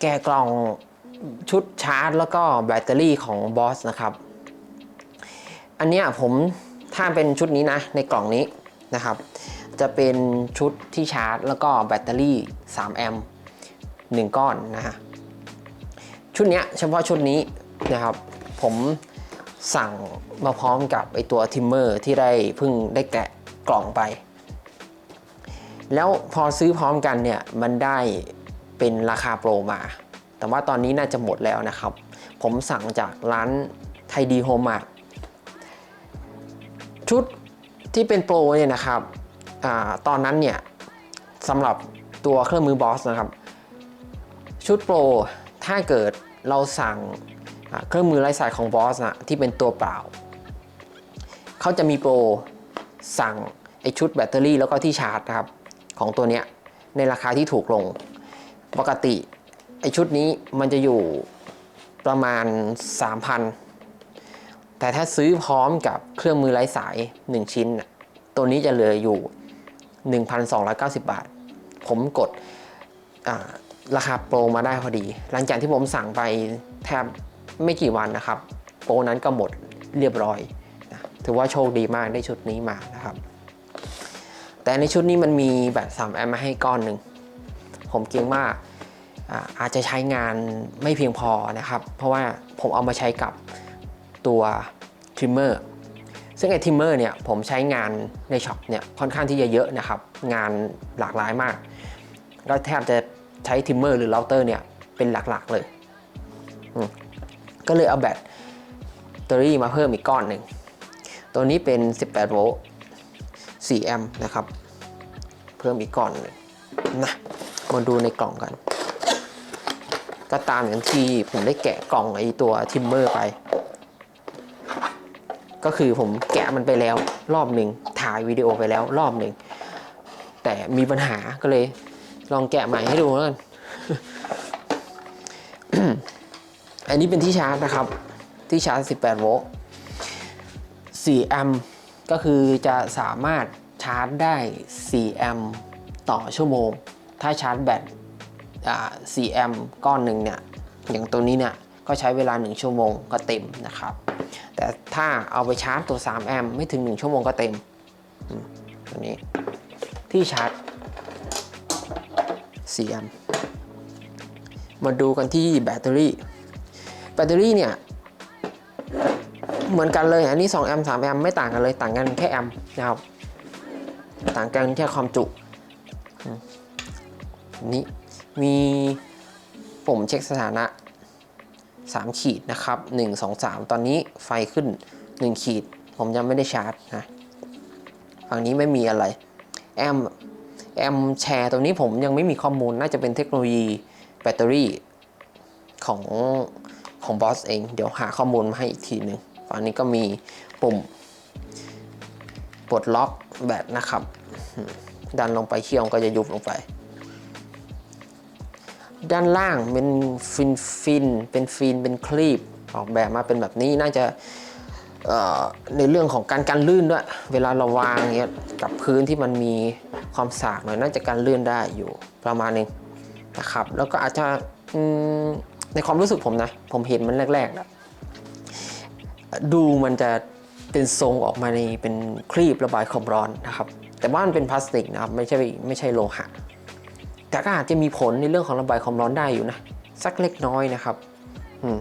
แกะกล่องชุดชาร์จ แล้วก็แบตเตอรี่ของบอสนะครับ อันเนี้ยผมถ้าเป็นชุดนี้นะในกล่องนี้นะครับ จะเป็นชุดที่ชาร์จ แล้วก็แบตเตอรี่ 3 แอมป์1ก้อนนะฮะชุดเนี้ยเฉพาะชุดนี้นะครับ ผมสั่งมาพร้อมกับไอตัวทิมเมอร์ที่ได้เพิ่งได้แกะกล่องไป แล้วพอซื้อพร้อมกันเนี่ยมันได้ เป็นราคาโปรมา แต่ว่าตอนนี้น่าจะหมดแล้วนะครับ ผมสั่งจากร้านไทยดีโฮมาชุดที่เป็นโปรเนี่ยนะครับอตอนนั้นเนี่ยสำหรับตัวเครื่องมือบอสนะครับ ชุดโปรถ้าเกิดเราสั่งเครื่องมือไร้สายของบอสนะที่เป็นตัวเปล่า เขาจะมีโปรสั่งไอชุดแบตเตอรี่แล้วก็ที่ชาร์จนะครับ ของตัวเนี้ยในราคาที่ถูกลง ปกติไอชุดนี้มันจะอยู่ประมาณ 3,000 แต่ถ้าซื้อพร้อมกับเครื่องมือไร้สาย 1 ชิ้น ตัวนี้จะเหลืออยู่ 1,290 บาท ผมกดราคาโปรมาได้พอดี หลังจากที่ผมสั่งไปแทบไม่กี่วันนะครับ โปรนั้นก็หมดเรียบร้อยนะถือว่าโชคดีมากได้ชุดนี้มานะครับ แต่ในชุดนี้มันมีแบต3แอมป์มาให้ก้อนหนึ่ง ผมเกรงว่าอาอาจจะใช้งานไม่เพียงพอนะครับ เพราะว่าผมเอามาใช้กับตัวทริมเมอร์ซึ่งไอ้ทริมเมอร์เนี่ยผมใช้งานในช็อปเนี่ยค่อนข้างที่จะเยอะนะครับ งานหลากหลายมาก ก็แทบจะใช้ทริมเมอร์หรือเราเตอร์เนี่ยเป็นหลักๆเลย ก็เลยเอาแบตเตอรี่มาเพิ่มอีกก้อนหนึ่ง ตัวนี้เป็น 18 โวลต์ 4 แอมป์นะครับ เพิ่มอีกก้อนหนึ่งนะ มาดูในกล่องกัน ก็ตามอย่างที่ผมได้แกะกล่องไอตัวทิมเมอร์ไป ก็คือผมแกะมันไปแล้วรอบหนึ่งถ่ายวิดีโอไปแล้วรอบหนึ่ง แต่มีปัญหาก็เลย ลองแกะใหม่ให้ดูแล้วกัน อันนี้เป็นที่ชาร์จนะครับ ที่ชาร์จ 18 โวลต์ 4 แอมป์ ก็คือจะสามารถชาร์จได้ 4 แอมป์ต่อชั่วโมง ถ้าชาร์จแบต4แอมป์ก้อนหนึ่งเนี่ยอย่างตัวนี้เนี่ยก็ใช้เวลา 1 ชั่วโมงก็เต็มนะครับ แต่ถ้าเอาไปชาร์จตัว 3 แอมป์ไม่ถึง 1 ชั่วโมงก็เต็มอืมตัวนี้ที่ชาร์จ4แอมป์มาดูกันที่แบตเตอรี่ แบตเตอรี่เนี่ยเหมือนกันเลยอันนี้2แอมป์3แอมป์ไม่ต่างกันเลยต่างกันแค่แอมป์นะครับต่างกันแค่ความจุ นี้มีปุ่มเช็คสถานะ 3 ขีดนะครับ 1 2 3 ตอนนี้ไฟขึ้น 1 ขีด ผมยังไม่ได้ชาร์จนะฝั่งนี้ไม่มีอะไร แอมแอมแชร์ตัวนี้ผมยังไม่มีข้อมูลน่าจะเป็นเทคโนโลยีแบตเตอรี่ของของบอสเอง เดี๋ยวหาข้อมูลมาให้อีกทีหนึ่งฝั่งนี้ก็มีปุ่มปลดล็อกแบตนะครับ ดันลงไปเคี่ยวก็จะยุบลงไป ด้านล่างเป็นฟินฟินเป็นฟินเป็นคลีปออกแบบมาเป็นแบบนี้น่าจะในเรื่องของการกันลื่นด้วย เวลาเราวางเงี้ยกับพื้นที่มันมีความสากหน่อยน่าจะกันลื่นได้อยู่ประมาณนึงนะครับ แล้วก็อาจจะในความรู้สึกผมนะ ผมเห็นมันแรกๆนะดูมันจะเป็นทรงออกมาในเป็นครีบระบายความร้อนนะครับ แต่ว่ามันเป็นพลาสติกนะครับ ไม่ใช่ไม่ใช่โลหะ แต่ก็อาจจะมีผลในเรื่องของระบายความร้อนได้อยู่นะ สักเล็กน้อยนะครับอืม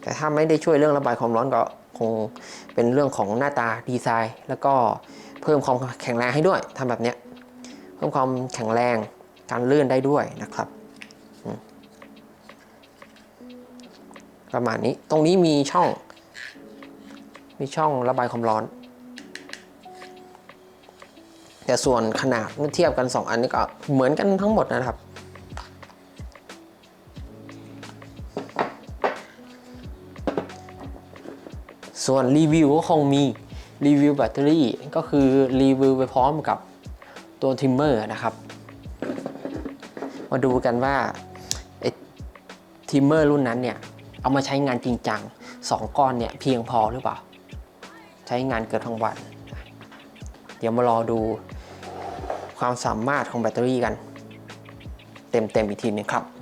แต่ถ้าไม่ได้ช่วยเรื่องระบายความร้อนก็คงเป็นเรื่องของหน้าตาดีไซน์ แล้วก็เพิ่มความแข็งแรงให้ด้วยทำแบบเนี้ยเพิ่มความแข็งแรงการเลื่อนได้ด้วยนะครับประมาณนี้ตรงนี้มีช่อง มีช่องระบายความร้อน แต่ส่วนขนาดเมื่อเทียบกัน 2 อันนี้ก็เหมือนกันทั้งหมดนะครับ ส่วนรีวิวก็คงมีรีวิวแบตเตอรี่ก็คือรีวิวไปพร้อมกับตัวทิมเมอร์นะครับ มาดูกันว่าทิมเมอร์รุ่นนั้นเนี่ย เอามาใช้งานจริงจัง2ก้อนเนี่ยเพียงพอหรือเปล่า ใช้งานเกือบทั้งวัน เดี๋ยวมารอดู ความสามารถของแบตเตอรี่กัน เต็มๆอีกทีหนึงครับ